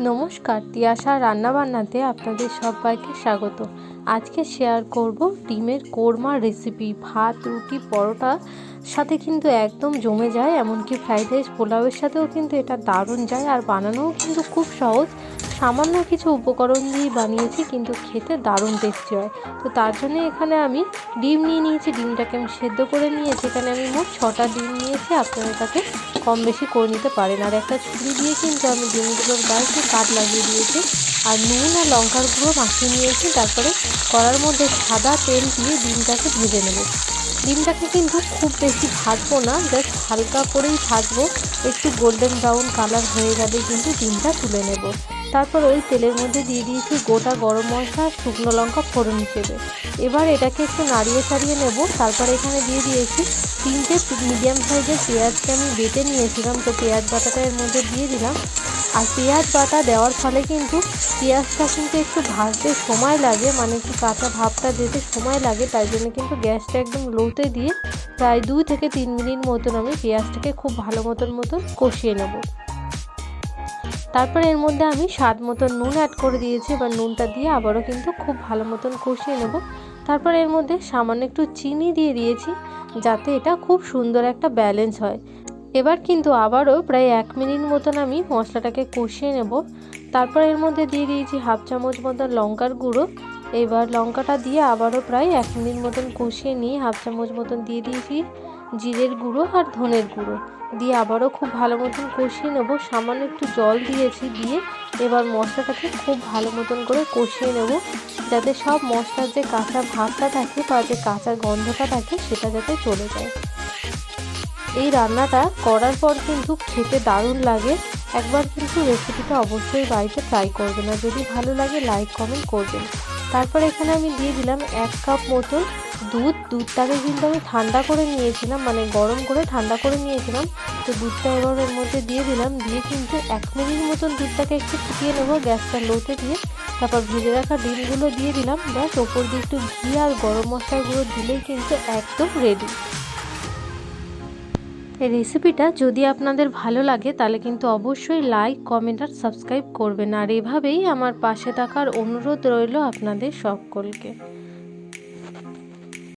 নমস্কার, তিয়াশা রান্নাবান্নাতে আপনাদের সবাইকে স্বাগত। আজকে শেয়ার করব ডিমের কোরমা রেসিপি ভাত, রুটি, পরোটা। সাথে কিন্তু একদম জমে যায়, এমনকি ফ্রাইড রাইস পোলাওয়ের সাথেও কিন্তু এটা দারুণ যায়, আর বানানোও কিন্তু খুব সহজ। সামান্য কিছু উপকরণ দিয়েই বানিয়েছি, কিন্তু খেতে দারুণ টেস্টি হয়। তো তার জন্য এখানে আমি ডিম নিয়ে নিয়েছি। ডিমটাকে আমি সেদ্ধ করে নিয়েছি। এখানে আমি মোট ছটা ডিম নিয়েছি। আপনাদের কাছে কম বেশি করে নিতে পারেন। আর একটা ছুরি দিয়ে কিন্তু আমি ডিমগুলোর গায়ে একটু কাঠ লাগিয়ে দিয়েছি। আর নুন আর লঙ্কার গুঁড়ো মাখিয়ে নিয়েছি। তারপরে কড়ার মধ্যে সাদা তেল দিয়ে ডিমটাকে ভেজে নেব। ডিমটাকে কিন্তু খুব বেশি ভাজবো না, জাস্ট হালকা করেই ভাজবো। একটু গোল্ডেন ব্রাউন কালার হয়ে গেলে কিন্তু ডিমটা তুলে নেব। তারপর ওই তেলের মধ্যে দিয়ে দিয়েছি গোটা গরম মশলা, শুকনো লঙ্কা, ফোড়ন হিসেবে। এবার এটাকে একটু নাড়িয়ে চাড়িয়ে নেব। তারপর এখানে দিয়ে দিয়েছি তিনটে মিডিয়াম সাইজের পেঁয়াজকে আমি বেটে নিয়েছিলাম। তো পেঁয়াজ বাটাটা এর মধ্যে দিয়ে দিলাম। আর পেঁয়াজ বাটা দেওয়ার ফলে কিন্তু পেঁয়াজটা কিন্তু একটু ভাজতে সময় লাগে মানে একটু কাঁচা ভাবটা যেতে সময় লাগে। তাই জন্য কিন্তু গ্যাসটা একদম লোতে দিয়ে প্রায় দুই থেকে তিন মিনিট মতন আমি পেঁয়াজটাকে খুব ভালো মতন মতন কষিয়ে নেব। তারপর এর মধ্যে আমি স্বাদ মতন নুন অ্যাড করে দিয়েছি। এবার নুনটা দিয়ে আবারও কিন্তু খুব ভালো মতন কষিয়ে নেব। তারপর এর মধ্যে সামান্য একটু চিনি দিয়ে দিয়েছি, যাতে এটা খুব সুন্দর একটা ব্যালেন্স হয়। এবার কিন্তু আবারও প্রায় এক মিনিট মতন আমি মশলাটাকে কষিয়ে নেব। তারপর এর মধ্যে দিয়ে দিয়েছি হাফ চামচ মতন লঙ্কার গুঁড়ো। এবার লঙ্কাটা দিয়ে আবারও প্রায় এক মিনিট মতন কষিয়ে নিয়ে হাফ চামচ মতন দিয়ে দিয়েছি জিরের গুঁড়ো আর ধনের গুঁড়ো। দিয়ে আবারও খুব ভালো মতন কষিয়ে নেব। সামান্য একটু জল দিয়েছি দিয়ে এবার মশলাটাকে খুব ভালো মতন করে কষিয়ে নেব। যাতে সব মশলার যে কাঁচা ভাতটা থাকে বা যে কাঁচা গন্ধটা থাকে সেটা যাতে চলে যায়। এই রান্নাটা করার পর কিন্তু খেতে দারুণ লাগে। একবার কিন্তু রেসিপিটা অবশ্যই বাড়িতে ট্রাই করবেন। আর যদি ভালো লাগে লাইক কমেন্ট করবেন। তারপর এখানে আমি দিয়ে দিলাম এক কাপ মতন দুধ, দুধটাকে কিন্তু আমি ঠান্ডা করে নিয়েছিলাম মানে গরম করে ঠান্ডা করে নিয়েছিলাম। তো দুধটা এবার এর মধ্যে দিয়ে দিলাম, দিয়ে কিন্তু এক মিনিট মতন দুধটাকে একটু ফুটিয়ে নেব গ্যাসটা লোতে দিয়ে। তারপর ভেজে রাখা ডিমগুলো দিয়ে দিলাম, ব্যাস, ওপর দিয়ে একটু ঘি আর গরম মশলার গুঁড়ো দিলেই কিন্তু একদম রেডি রেসিপিটা যদি আপনাদের ভালো লাগে, তাহলে কিন্তু অবশ্যই লাইক কমেন্ট আর সাবস্ক্রাইব করবেন। আর এভাবেই আমার পাশে থাকার অনুরোধ রইল আপনাদের সকলকে।